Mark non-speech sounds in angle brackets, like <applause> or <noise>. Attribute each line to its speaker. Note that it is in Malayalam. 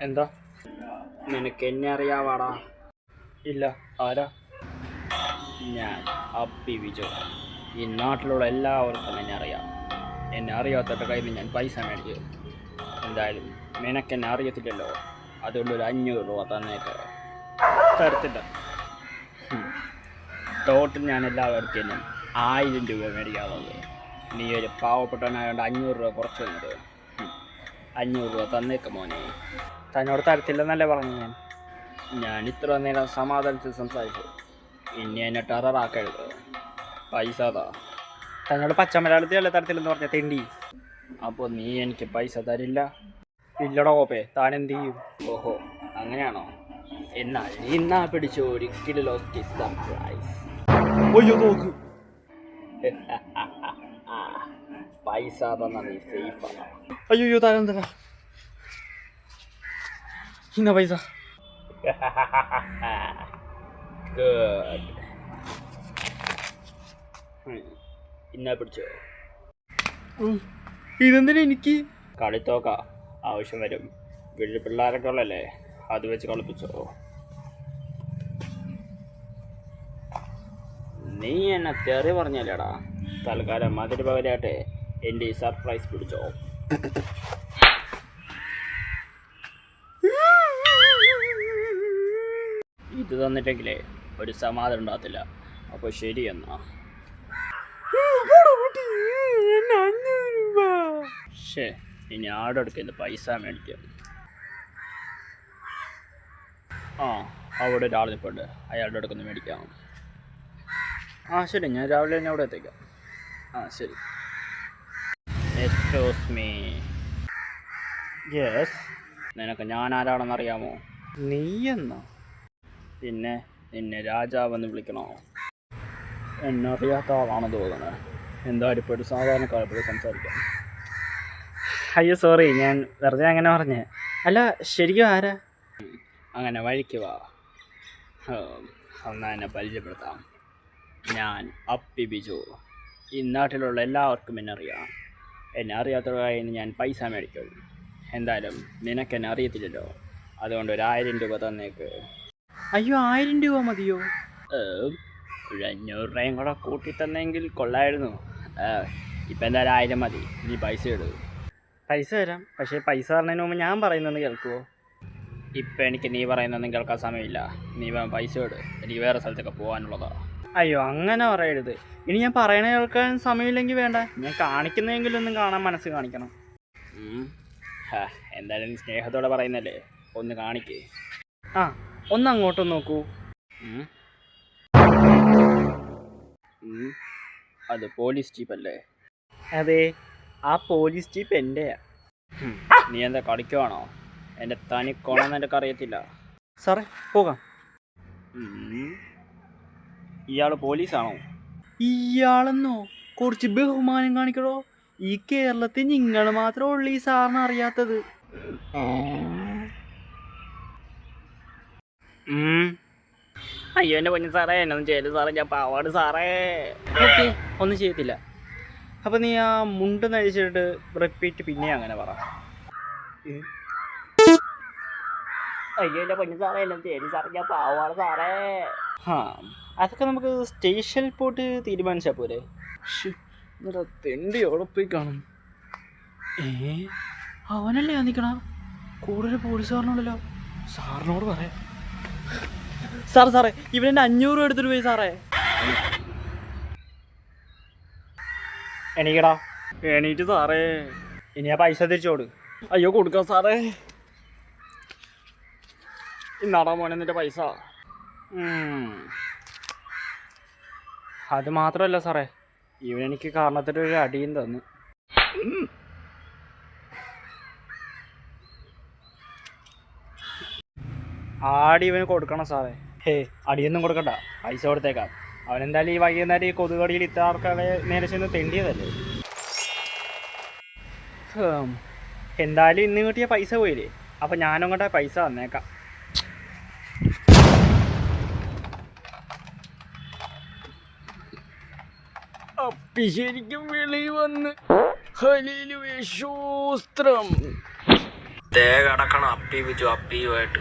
Speaker 1: എന്താ? നിനക്ക് എന്നെ അറിയാവാടാ ഇല്ല ആരാ? ഞാൻ അപ്പി വിജു. ഈ നാട്ടിലുള്ള എല്ലാവർക്കും എന്നെ അറിയാം എന്നെ അറിയാത്തവരുടെ കയ്യിൽ ഞാൻ പൈസ മേടിച്ചു. എന്തായാലും നിനക്കെന്നെ അറിയത്തില്ലല്ലോ. അതുകൊണ്ട് ഒരു അഞ്ഞൂറ് രൂപ തന്നേക്ക്. തരത്തില്ല. ടോട്ടൽ ഞാൻ എല്ലാവർക്കും ആയിരം രൂപ മേടിക്കാവുന്നത് നീ ഒരു പാവപ്പെട്ടവനായതുകൊണ്ട് അഞ്ഞൂറ് രൂപ കുറച്ച് തന്നത് ഉം. അഞ്ഞൂറ് രൂപ തന്നേക്ക് മോനെ. തന്നോട് തരത്തില്ലെന്നല്ലേ പറഞ്ഞു ഞാൻ? ഞാൻ ഇത്ര നേരം സമാധാനത്തിൽ സംസാരിച്ചു. ഇനി എന്നെ ടെററാക്കരുത്. പൈസ താ. തന്നോട് പച്ചമലയാളത്തിലല്ലേ തരത്തില്ലെന്ന് പറഞ്ഞ തെണ്ടി? അപ്പോൾ നീ എനിക്ക് പൈസ തരില്ല? ഇല്ലടോ ഓപ്പേ താൻ എന്ത് ചെയ്യും? ഓഹോ അങ്ങനെയാണോ? എന്നാൽ ഇന്നാ പിടിച്ചു ഒരു കിലോ സർപ്രൈസ്
Speaker 2: അയ്യോ നോക്ക്. <laughs>
Speaker 1: പൈസ തന്ന നീ സേഫാണ്
Speaker 2: അയ്യോ താരം തരാ ഇന്ന പൈസ
Speaker 1: ഗുഡ് ഇന്നാ പിടിച്ചോ
Speaker 2: ഉം. ഇതെന്തിനാ എനിക്ക്
Speaker 1: കളിത്തോക്ക ആവശ്യം വരും വീട്ടിൽ പിള്ളേരൊക്കെ ഉള്ളല്ലേ അത് വെച്ച് കളിപ്പിച്ചോ നീ എന്നെ തെറി പറഞ്ഞല്ലേടാ തൽക്കാലം അതിന് പകരമായിട്ട് എന്റെ സർപ്രൈസ് പിടിച്ചോ. ഇത് തന്നിട്ടെങ്കിലേ ഒരു സമാധാനം ഉണ്ടാകത്തില്ല. അപ്പോൾ ശരി എന്നാ. ഷേ ഇനി ആടെ അടുക്കുന്ന പൈസ മേടിക്കാം. ആ അവിടെ ഒരാൾ നിൽപ്പുണ്ട് അയാളുടെ അടുക്കൊന്ന് മേടിക്കാം. ആ ശരി ഞാൻ രാവിലെ തന്നെ അവിടെ എത്തിക്കാം. ആ ശരി. എക്സ്ക്യൂസ് മീ യെസ് നിനക്ക് ഞാൻ ആരാണെന്ന് അറിയാമോ
Speaker 2: നീ എന്നാ
Speaker 1: പിന്നെ നിന്നെ രാജാവെന്ന് വിളിക്കണോ? എന്നറിയാത്ത ആളാണെന്ന് തോന്നുന്നത് എന്തായാലും ഇപ്പോൾ ഒരു സാധാരണക്കാരെപ്പോഴും സംസാരിക്കാം
Speaker 2: അയ്യോ സോറി ഞാൻ വെറുതെ അങ്ങനെ പറഞ്ഞേ. അല്ല ശരിക്കും ആരാ?
Speaker 1: അങ്ങനെ വഴിക്ക് വാ. ഹും, എന്നാ പരിചയപ്പെടുത്താം. ഞാൻ അപ്പി ബിജു. ഈ നാട്ടിലുള്ള എല്ലാവർക്കും എന്നെ അറിയാം. എന്നെ അറിയാത്തവരായി ഞാൻ പൈസ മേടിക്കും. എന്തായാലും നിനക്കെന്നെ അറിയത്തില്ലല്ലോ അതുകൊണ്ട് ഒരു ആയിരം രൂപ തന്നേക്ക്.
Speaker 2: അയ്യോ ആയിരം രൂപ മതിയോ?
Speaker 1: ഒരു അഞ്ഞൂറ് രൂപയും കൂടെ കൂട്ടി തന്നെങ്കിൽ കൊള്ളായിരുന്നു. ഇപ്പം എന്തായാലും ആയിരം മതി. നീ പൈസ ഇടൂ.
Speaker 2: പൈസ തരാം. പക്ഷേ പൈസ പറഞ്ഞതിന് മുമ്പ് ഞാൻ പറയുന്നതെന്ന് കേൾക്കുമോ
Speaker 1: ഇപ്പം എനിക്ക് നീ പറയുന്നതൊന്നും കേൾക്കാൻ സമയമില്ല. നീ പൈസ ഇട്. എനിക്ക് വേറെ സ്ഥലത്തൊക്കെ പോകാനുള്ളതാണ്
Speaker 2: അയ്യോ അങ്ങനെ പറയരുത്. ഇനി ഞാൻ പറയണ കേൾക്കാൻ സമയമില്ലെങ്കിൽ വേണ്ട. ഞാൻ കാണിക്കുന്നെങ്കിലും ഒന്നും കാണാൻ മനസ്സ് കാണിക്കണം.
Speaker 1: ഹാ, എന്തായാലും നീ സ്നേഹത്തോടെ പറയുന്നല്ലേ? ഒന്ന് കാണിക്കേ.
Speaker 2: ആ ഒന്ന് അങ്ങോട്ട് നോക്കൂ.
Speaker 1: അത് പോലീസ് ജീപ്പല്ലേ?
Speaker 2: അതെ ആ പോലീസ് ജീപ്പ്
Speaker 1: എന്റെയാ നീ എന്താ കളിക്കുവാണോ? എന്റെ തനി കൊണമെന്ന് എനിക്ക് അറിയത്തില്ല
Speaker 2: സാറേ പോകാം.
Speaker 1: ഇയാൾ പോലീസാണോ?
Speaker 2: ഇയാളെന്നോ? കുറച്ച് ബഹുമാനം കാണിക്കണോ ഈ കേരളത്തിൽ നിങ്ങൾ മാത്രമേ ഉള്ളൂ ഈ സാറിന് അറിയാത്തത്.
Speaker 1: അയ്യോ എന്റെ പൊന്നു സാറേ എന്നൊന്നും ചെയ്യൽ സാറേ ഞാൻ പാവാട് സാറേ.
Speaker 2: ഓക്കെ ഒന്നും ചെയ്യത്തില്ല. അപ്പം നീ ആ മുണ്ട് നഴിച്ചിട്ട് റിപ്പീറ്റ് പിന്നെ അങ്ങനെ പറ.
Speaker 1: അയ്യോ എന്റെ പൊന്നു സാറേ എന്നും ചെയ്യൽ സാറേ ഞാൻ പാവാട് സാറേ.
Speaker 2: ആ അതൊക്കെ നമുക്ക് സ്റ്റേഷനിൽ പോയിട്ട് തീരുമാനിച്ചാൽ പോരെ.
Speaker 1: എന്നിട്ട് തെണ്ടി പോയി കാണും?
Speaker 2: ഏ അവനല്ലേ നിൽക്കണ കൂടെ ഒരു പോലീസുകാരനുണ്ടല്ലോ സാറിനോട് പറയാം. സാർ സാറേ ഇവനെന്നെ അഞ്ഞൂറ് രൂപ എടുത്തിട്ട് പോയി സാറേ. എണീക്കടാ. എണീറ്റ് സാറേ. ഇനി ആ പൈസ തിരിച്ചോട്
Speaker 1: അയ്യോ കൊടുക്കാം സാറേ. ഇന്നാടാ മോനെ നിന്റെ പൈസ.
Speaker 2: ഉം. അത് മാത്രമല്ല സാറേ ഇവനെനിക്ക് കാരണത്തിന്റെ ഒരു അടിയും തന്നു. ആടി ഇവന് കൊടുക്കണം സാറേ. ഹേ അടിയൊന്നും കൊടുക്കണ്ട. പൈസ കൊടുത്തേക്കാം. അവനെന്തായാലും ഈ വൈകുന്നേരം ഈ കൊതുകടിയിൽ ഇത്ര ആൾക്കാരെ നേരെ ചെന്ന് തെണ്ടിയതല്ലേ. എന്തായാലും ഇന്ന് കിട്ടിയ പൈസ പോയില്ലേ? അപ്പം ഞാനും കൂടെ പൈസ തന്നേക്കാം.
Speaker 1: അപ്പി ശരിക്കും വെളി വന്ന് ഹലിയിൽ വിശ്വസ്ത്രം തേ കടക്കണം അപ്പി വിജു അപ്പിയുമായിട്ട്.